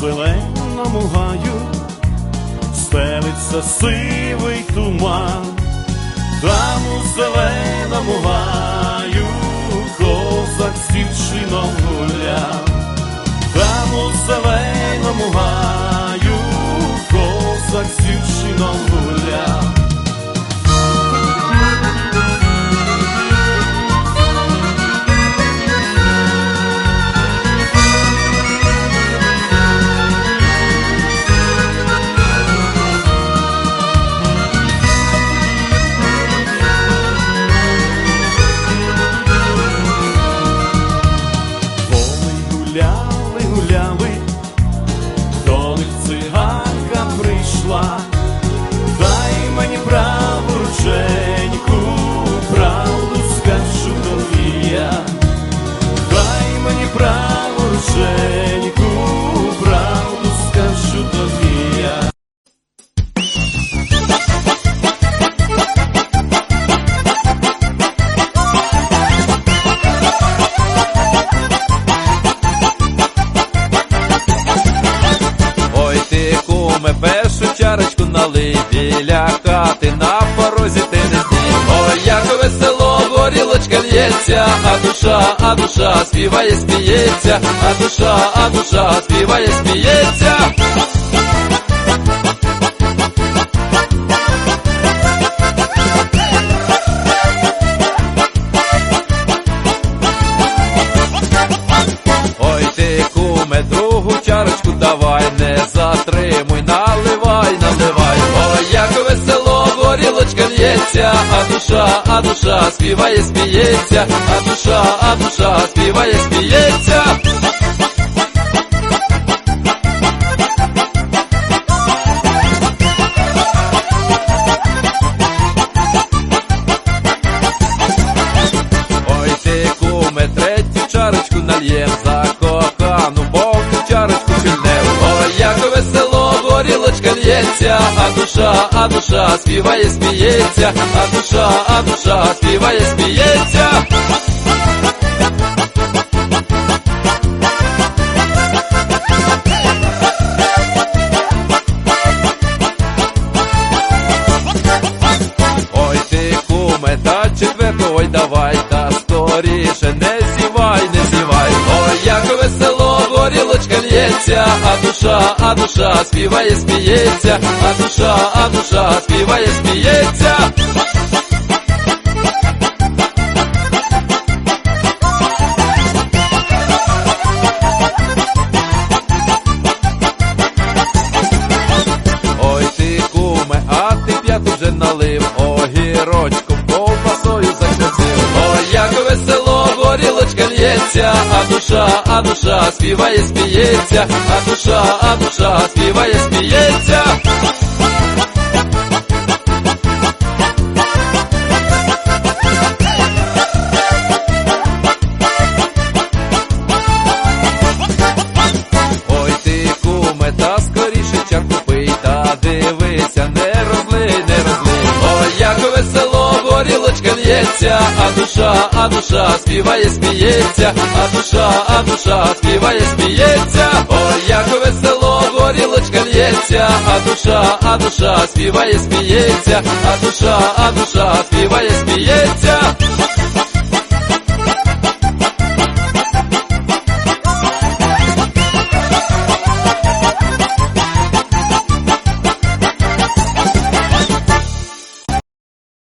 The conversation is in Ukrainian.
зеленому гаю стелиться сивий туман, там у зеленому гаю ти першу чарочку налий біля хати на порозі ти не стій. Ой, як весело горілочка лється, а душа, а душа співає, сміється, а душа, а душа співає, сміється. Ой ти куме, другу чарочку давай, не затримуй, наливай, наливай. Ой, як весело горілочка лється, а душа, а душа співає, сміється, а душа, а душа лється, а душа, а душа співає, сміється, а душа, а душа співає, сміється. Горілочка а душа, а душа співає, сміється, а душа, а душа співає, лється, а душа, а душа співає, сміється, а душа, а душа співає, сміється. Лється, а душа, а душа співає, сміється, а душа, а душа співає, сміється. Ой, як весело горілочка лється, а душа, а душа співає, сміється, а душа, а душа співає, сміється.